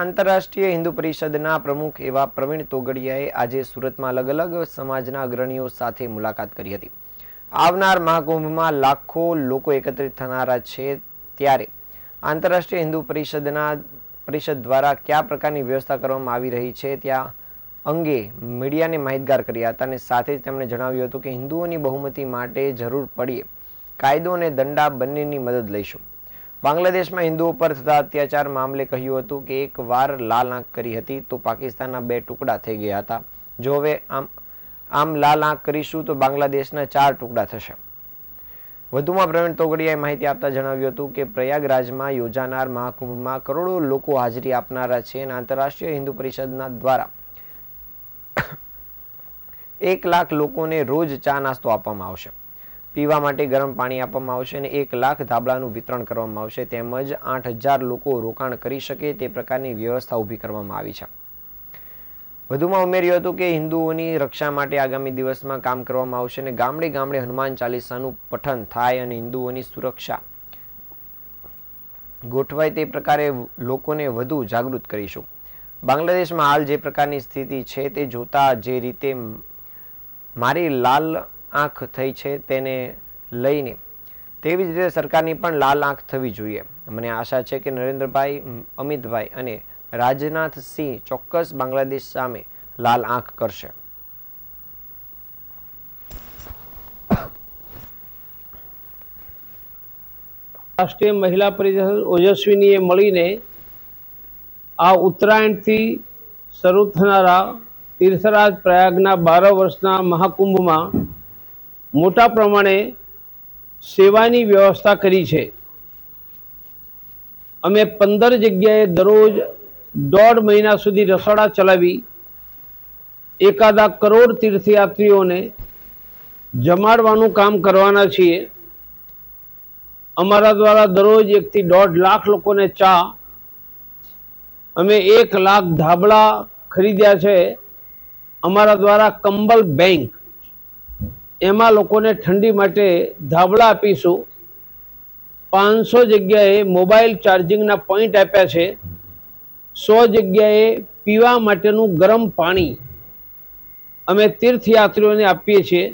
આંતરરાષ્ટ્રીય હિન્દુ પરિષદના પ્રમુખ એવા પ્રવીણ તોગડિયાએ આજે સુરતમાં અલગ અલગ સમાજના અગ્રણીઓ સાથે મુલાકાત કરી હતી. આવનાર મહાકુંભમાં લાખો લોકો એકત્રિત થનારા છે ત્યારે આંતરરાષ્ટ્રીય હિન્દુ પરિષદના પરિષદ દ્વારા કયા પ્રકારની વ્યવસ્થા કરવામાં આવી રહી છે ત્યાં અંગે મીડિયાને માહિતગાર કર્યા હતા અને સાથે જ તેમણે જણાવ્યું હતું કે હિન્દુઓની બહુમતી માટે જરૂર પડીએ. કાયદો અને દંડા બંનેની મદદ લઈશું. બાંગ્લાદેશમાં હિન્દુઓ પર થતા અત્યાચાર મામલે કહ્યું હતું કે એક વાર લાલ આંખ કરી હતી તો પાકિસ્તાનના બે ટુકડા થઈ ગયા હતા. જો હવે આમ આમ લાલ આંખ કરીશું તો બાંગ્લાદેશના ચાર ટુકડા થશે. વધુમાં પ્રવીણ તોગડિયાએ માહિતી આપતા જણાવ્યું હતું કે પ્રયાગરાજમાં યોજાનાર મહાકુંભમાં કરોડો લોકો હાજરી આપનારા છે અને આંતરરાષ્ટ્રીય હિન્દુ પરિષદના દ્વારા એક લાખ લોકોને રોજ ચા નાસ્તો આપવામાં આવશે. પીવા માટે ગરમ પાણી આપવામાં આવશે અને એક લાખ ધાબળાનું વિતરણ કરવામાં આવશે. તેમજ આઠ હજાર લોકો રોકાણ કરી શકે તે પ્રકારની વ્યવસ્થા ઊભી કરવામાં આવી છે. વધુમાં ઉમેર્યું હતું કે હિન્દુઓની રક્ષા માટે આગામી દિવસમાં કામ કરવામાં આવશે અને ગામડે ગામડે હનુમાન ચાલીસાનું પઠન થાય અને હિન્દુઓની સુરક્ષા ગોઠવાય તે પ્રકારે લોકોને વધુ જાગૃત કરીશું. બાંગ્લાદેશમાં હાલ જે પ્રકારની સ્થિતિ છે તે જોતા જે રીતે મારી લાલ આંખ થઈ છે તેને લઈને. તેવી જ રીતે સરકારની પણ લાલ આંખ થવી જોઈએ. મને આશા છે કે નરેન્દ્રભાઈ અમિતભાઈ અને રાજનાથસિંહ ચોક્કસ બાંગ્લાદેશ સામે લાલ આંખ કરશે. રાષ્ટ્રીય મહિલા પરિષદ ઓજસ્વીનીએ મળીને આ ઉત્તરાયણથી શરૂ થનારા તીર્થરાજ પ્રયાગના બાર વર્ષના મહાકુંભમાં મોટા પ્રમાણે સેવાની વ્યવસ્થા કરી છે. અમે પંદર જગ્યાએ દરરોજ દોઢ મહિના સુધી રસોડા ચલાવી, એકાદા કરોડ તીર્થયાત્રીઓને જમાડવાનું કામ કરવાના છીએ. અમારા દ્વારા દરરોજ એકથી દોઢ લાખ લોકોને ચા, અમે એક લાખ ધાબળા ખરીદ્યા છે. અમારા દ્વારા કંબલ બેંક એમાં લોકોને ઠંડી માટે ધાબળા આપીશું. પાંચસો જગ્યાએ મોબાઈલ ચાર્જિંગના પોઈન્ટ આપ્યા છે. સો જગ્યાએ પીવા માટેનું ગરમ પાણી અમે તીર્થયાત્રીઓને આપીએ છીએ.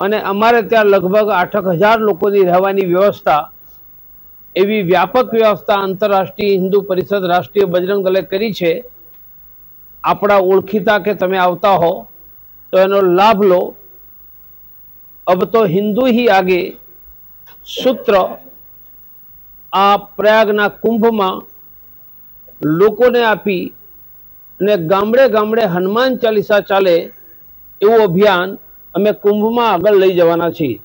અને અમારે ત્યાં લગભગ આઠક હજાર લોકોની રહેવાની વ્યવસ્થા, એવી વ્યાપક વ્યવસ્થા આંતરરાષ્ટ્રીય હિન્દુ પરિષદ રાષ્ટ્રીય બજરંગ દળે કરી છે. આપણા ઓળખીતા કે તમે આવતા હો, તો એનો લાભ લો. અબ તો હિન્દુ ही આગે સૂત્ર આ પ્રયાગના કુંભમાં લોકોને આપી અને ગામડે ગામડે હનુમાન ચાલીસા ચાલે એવું અભિયાન અમે કુંભમાં આગળ લઈ જવાના છીએ